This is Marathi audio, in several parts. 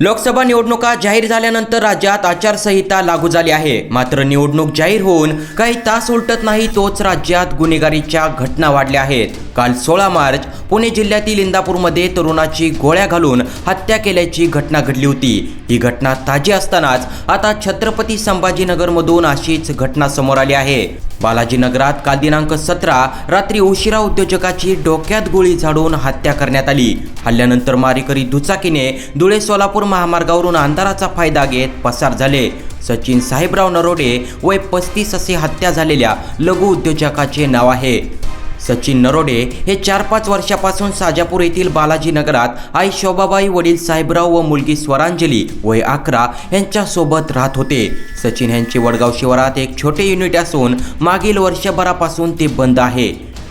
लोकसभा निवडणुका जाहीर झाल्यानंतर राज्यात आचारसंहिता लागू झाली आहे. मात्र निवडणूक जाहीर होऊन काही तास उलटत नाही तोच राज्यात गुन्हेगारीच्या घटना वाढल्या आहेत. काल सोळा मार्च पुणे जिल्ह्यातील इंदापूरमध्ये तरुणाची गोळ्या घालून हत्या केल्याची घटना घडली होती. ही घटना ताजी असतानाच आता छत्रपती संभाजीनगरमधून अशीच घटना समोर आली आहे. बालाजीनगरात काल दिनांक सतरा रात्री उशिरा उद्योजकाची डोक्यात गोळी झाडून हत्या करण्यात आली. हल्ल्यानंतर मारेकरी दुचाकीने धुळे सोलापूर महामार्गावरून अंधाराचा फायदा घेत पसार झाले. सचिन साहेबराव नरोडे वय पस्तीस असे हत्या झालेल्या लघु उद्योजकाचे नाव आहे. सचिन नरोडे हे चार पाच वर्षापासून साजापूर येथील बालाजीनगरात आई शोभाबाई वडील साहेबराव व मुलगी स्वरांजली वय अकरा यांच्यासोबत राहत होते. सचिन यांचे वडगाव शिवारात एक छोटे युनिट असून मागील वर्षभरापासून ते बंद आहे.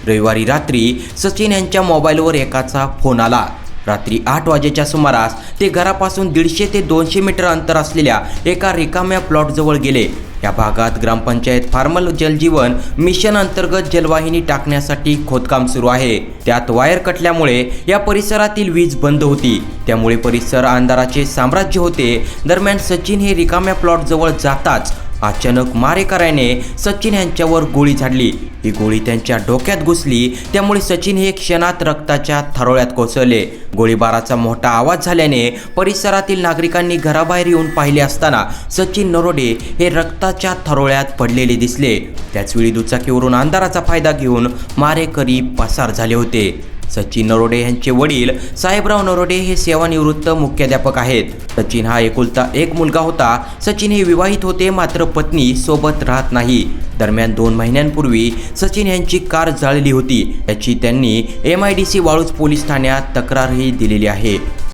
रविवारी रात्री सचिन यांच्या मोबाईलवर एकाचा फोन आला. रात्री आठ वाजेच्या सुमारास ते घरापासून दीडशे ते दोनशे मीटर अंतर असलेल्या एका रिकाम्या प्लॉटजवळ गेले. या भागात ग्रामपंचायत फार्मल जलजीवन मिशन अंतर्गत जलवाहिनी टाकण्यासाठी खोदकाम सुरू आहे. त्यात वायर कटल्यामुळे या परिसरातील वीज बंद होती. त्यामुळे परिसर अंधाराचे साम्राज्य होते. दरम्यान सचिन हे रिकाम्या प्लॉटजवळ जाताच अचानक मारेकऱ्याने सचिन यांच्यावर गोळी झाडली. ही गोळी त्यांच्या डोक्यात घुसली. त्यामुळे सचिन हे क्षणात रक्ताच्या थरोळ्यात कोसळले. गोळीबाराचा मोठा आवाज झाल्याने परिसरातील नागरिकांनी घराबाहेर येऊन पाहिले असताना सचिन नरोडे हे रक्ताच्या थरोळ्यात पडलेले दिसले. त्याचवेळी दुचाकीवरून अंधाराचा फायदा घेऊन मारेकरी पसार झाले होते. सचिन नरोडे यांचे वडील साहेबराव नरोडे हे सेवानिवृत्त मुख्याध्यापक आहेत. सचिन हा एकुलता एक मुलगा होता. सचिन हे विवाहित होते मात्र पत्नी सोबत राहत नाही. दरम्यान दोन महिन्यांपूर्वी सचिन यांची कार जाळली होती. याची त्यांनी M I D C Waluj police ठाण्यात तक्रारही दिलेली आहे.